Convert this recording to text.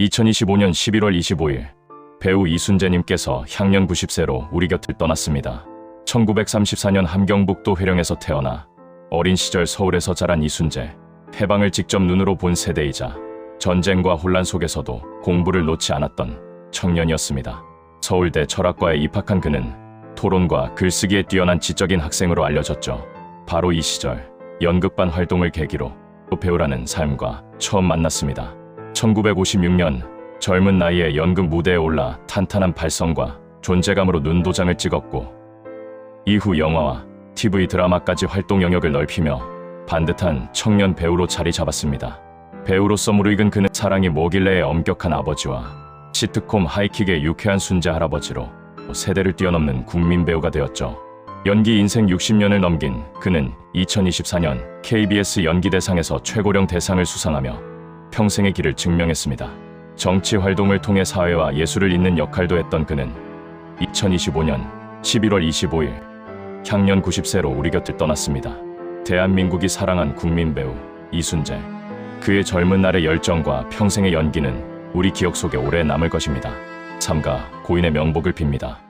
2025년 11월 25일 배우 이순재님께서 향년 90세로 우리 곁을 떠났습니다. 1934년 함경북도 회령에서 태어나 어린 시절 서울에서 자란 이순재. 해방을 직접 눈으로 본 세대이자 전쟁과 혼란 속에서도 공부를 놓지 않았던 청년이었습니다. 서울대 철학과에 입학한 그는 토론과 글쓰기에 뛰어난 지적인 학생으로 알려졌죠. 바로 이 시절 연극반 활동을 계기로 배우라는 삶과 처음 만났습니다. 1956년 젊은 나이에 연극 무대에 올라 탄탄한 발성과 존재감으로 눈도장을 찍었고 이후 영화와 TV 드라마까지 활동 영역을 넓히며 반듯한 청년 배우로 자리 잡았습니다. 배우로서 무르익은 그는 사랑이 뭐길래의 엄격한 아버지와 시트콤 하이킥의 유쾌한 순자 할아버지로 세대를 뛰어넘는 국민 배우가 되었죠. 연기 인생 60년을 넘긴 그는 2024년 KBS 연기대상에서 최고령 대상을 수상하며 평생의 길을 증명했습니다. 정치 활동을 통해 사회와 예술을 잇는 역할도 했던 그는 2025년 11월 25일 향년 90세로 우리 곁을 떠났습니다. 대한민국이 사랑한 국민 배우 이순재. 그의 젊은 날의 열정과 평생의 연기는 우리 기억 속에 오래 남을 것입니다. 삼가 고인의 명복을 빕니다.